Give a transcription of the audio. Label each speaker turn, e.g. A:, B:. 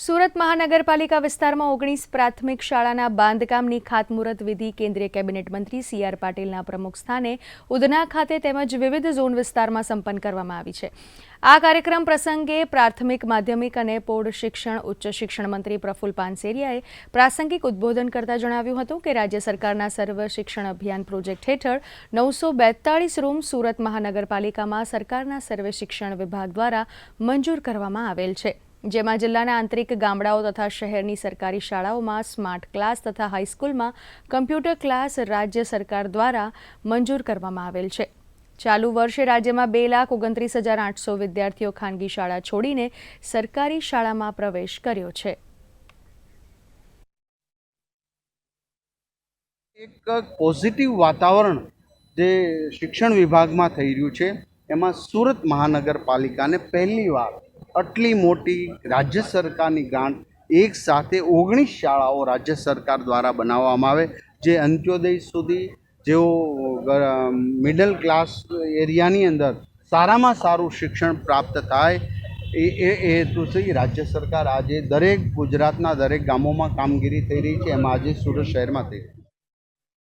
A: સુરત મહાનગરપાલિકા વિસ્તારમાં ઓગણીસ પ્રાથમિક શાળાના બાંધકામની ખાતમુહૂર્ત વિધિ કેન્દ્રીય કેબિનેટ મંત્રી સી આર પાટીલના પ્રમુખ સ્થાને ઉધના ખાતે તેમજ વિવિધ ઝોન વિસ્તારમાં સંપન્ન કરવામાં આવી છે. આ કાર્યક્રમ પ્રસંગે પ્રાથમિક, માધ્યમિક અને પૌઢ શિક્ષણ, ઉચ્ચ શિક્ષણ મંત્રી પ્રફુલ પાનસેરિયાએ પ્રાસંગિક ઉદ્બોધન કરતા જણાવ્યું હતું કે રાજ્ય સરકારના સર્વ શિક્ષણ અભિયાન પ્રોજેક્ટ હેઠળ નવસો બેતાળીસ રૂમ સુરત મહાનગરપાલિકામાં સરકારના સર્વે શિક્ષણ વિભાગ દ્વારા મંજૂર કરવામાં આવેલ છે. જેમાં જિલ્લાના આંતરિક ગામડાઓ તથા શહેરની સરકારી શાળાઓમાં સ્માર્ટ ક્લાસ તથા હાઈસ્કૂલમાં કમ્પ્યુટર ક્લાસ રાજ્ય સરકાર દ્વારા મંજૂર કરવામાં આવેલ છે. ચાલુ વર્ષે રાજ્યમાં બે લાખ ઓગણત્રીસ હજાર આઠસો વિદ્યાર્થીઓ ખાનગી શાળા છોડીને સરકારી શાળામાં પ્રવેશ કર્યો છે.
B: એક પોઝિટિવ વાતાવરણ જે શિક્ષણ વિભાગમાં થઈ રહ્યું છે, એમાં સુરત મહાનગરપાલિકાને પહેલીવાર આટલી મોટી રાજ્ય સરકારની ગ્રાન્ટ એક સાથે ઓગણીસ શાળાઓ રાજ્ય સરકાર દ્વારા બનાવવામાં આવે, જે અંત્યોદય સુધી જેઓ મિડલ ક્લાસ એરિયાની અંદર સારામાં સારું શિક્ષણ પ્રાપ્ત થાય, એ એ એ હેતુથી રાજ્ય સરકાર આજે દરેક ગુજરાતના દરેક ગામોમાં કામગીરી થઈ રહી છે. એમાં આજે સુરત શહેરમાં થઈ રહી છે.